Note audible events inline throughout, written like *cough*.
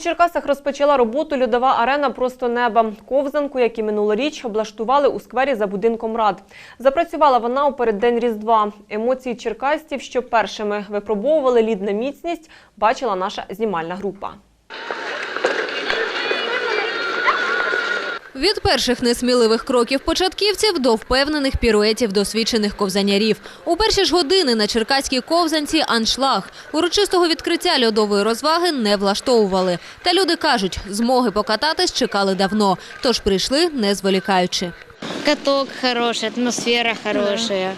Черкасах розпочала роботу льодова арена просто неба. Ковзанку, як і минулоріч, облаштували у сквері за будинком рад. Запрацювала вона у переддень Різдва. Емоції черкастів, що першими випробовували лід на міцність, бачила наша знімальна група. Від перших несміливих кроків початківців до впевнених піруетів досвідчених ковзанярів. У перші ж години на черкаській ковзанці аншлаг. Урочистого відкриття льодової розваги не влаштовували. Та люди кажуть, змоги покататись чекали давно, тож прийшли не зволікаючи. Каток хороший, атмосфера хорошая.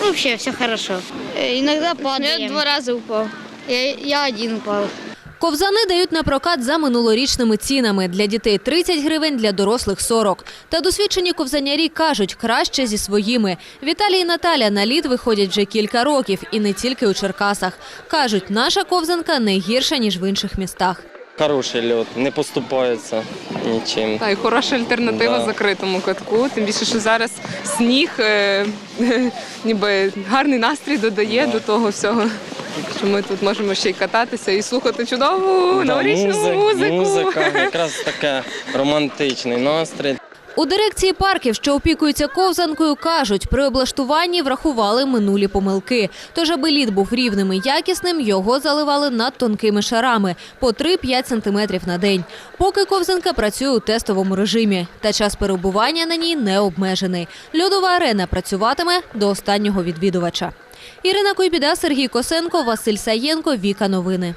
Ну, Вообще все хорошо. Э, Иногда падаем. Я два рази упав. Я, я один упал. Ковзани дають на прокат за минулорічними цінами. Для дітей 30 гривень, для дорослих 40. Та досвідчені ковзанярі кажуть, краще зі своїми. Віталій і Наталя на лід виходять вже кілька років і не тільки у Черкасах. Кажуть, наша ковзанка не гірша, ніж в інших містах. Хороший льот, не поступається нічим. Та й хороша альтернатива Да. закритому катку. Тим більше, що зараз сніг е, *laughs* ніби гарний настрій додає до того всього. Що ми тут можемо ще й кататися і слухати чудову Да, новорічну музик- музику. Музика, *laughs* якраз таке романтичний настрій. У дирекції парків, що опікуються ковзанкою, кажуть, при облаштуванні врахували минулі помилки. Тож, аби лід був рівним і якісним, його заливали над тонкими шарами по 3-5 сантиметрів на день. Поки ковзанка працює у тестовому режимі, та час перебування на ній не обмежений. Льодова арена працюватиме до останнього відвідувача. Ірина Койбіда, Сергій Косенко, Василь Саєнко, Віка Новини.